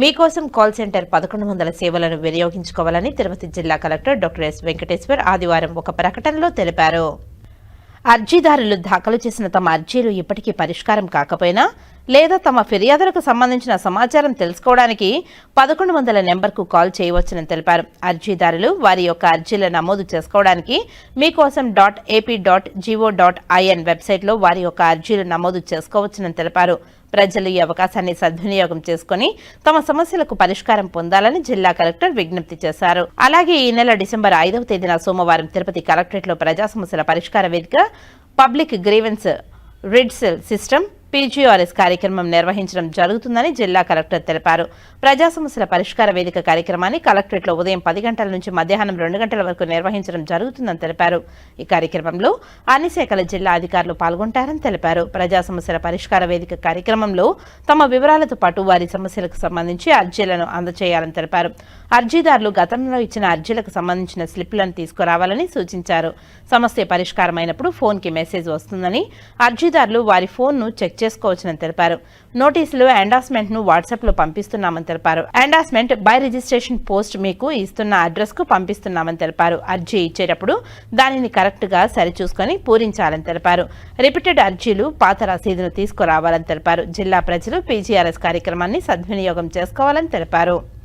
మీకోసం call centre పదకొండు వందల సేవలను వినియోగించుకోవాలని తిరుపతి జిల్లా కలెక్టర్ డాక్టర్ ఎస్ వెంకటేశ్వర్ ఆదివారం ఒక ప్రకటనలో తెలిపారు. అర్జీదారులు దాఖలు చేసిన తమ అర్జీలు ఇప్పటికీ పరిష్కారం కాకపోయినా లేదా తమ ఫిర్యాదులకు సంబంధించిన సమాచారం తెలుసుకోవడానికి పదకొండు వందల నెంబర్కు కాల్ చేయవచ్చునని తెలిపారు. అర్జీదారులు వారి యొక్క అర్జీల నమోదు చేసుకోవడానికి మీకోసం dot AP dot GO dot IN వెబ్సైట్లో వారి యొక్క అర్జీలు నమోదు చేసుకోవచ్చునని తెలిపారు. ప్రజలు ఈ అవకాశాన్ని సద్వినియోగం చేసుకుని తమ సమస్యలకు పరిష్కారం పొందాలని జిల్లా కలెక్టర్ విజ్ఞప్తి చేశారు. అలాగే ఈ నెల డిసెంబర్ ఐదవ తేదీన సోమవారం తిరుపతి కలెక్టరేట్లో ప్రజా సమస్యల పరిష్కార వేదిక public grievance redressal system PGRS కార్యక్రమం నిర్వహించడం జరుగుతుందని జిల్లా కలెక్టర్ తెలిపారు. ప్రజా సమస్యల పరిష్కార వేదిక కార్యక్రమాన్ని కలెక్టరేట్లో ఉదయం పది గంటల నుంచి మధ్యాహ్నం రెండు గంటల వరకు నిర్వహించడం జరుగుతుందని తెలిపారు. ఈ కార్యక్రమంలో అన్ని శాఖల జిల్లా అధికారులు పాల్గొంటారని తెలిపారు. ప్రజా సమస్యల పరిష్కార వేదిక కార్యక్రమంలో తమ వివరాలతో పాటు వారి సమస్యలకు సంబంధించి అర్జీలను అందజేయాలని తెలిపారు. అర్జీదారులు గతంలో ఇచ్చిన అర్జీలకు సంబంధించిన స్లిప్లను తీసుకురావాలని సూచించారు. సమస్య పరిష్కారమైనప్పుడు ఫోన్కి మెసేజ్ వస్తుందని అర్జీదారులు వారి ఫోన్ను చెక్ చేసుకోవచ్చని తెలిపారు. నోటీసులు ఎండాస్మెంట్ను వాట్సాప్లో పంపిస్తున్నామని తెలిపారు. ఎండాస్మెంట్ బై రిజిస్ట్రేషన్ పోస్ట్ మీకు ఇస్తున్న అడ్రస్కు పంపిస్తున్నామని తెలిపారు. అర్జీ ఇచ్చేటప్పుడు దానిని కరెక్ట్గా సరిచూసుకొని పూరించాలని తెలిపారు. రిపీటెడ్ అర్జీలు పాత రసీదును తీసుకురావాలని తెలిపారు. జిల్లా ప్రజలు పీజీఆర్ఎస్ కార్యక్రమాన్ని సద్వినియోగం చేసుకోవాలని తెలిపారు.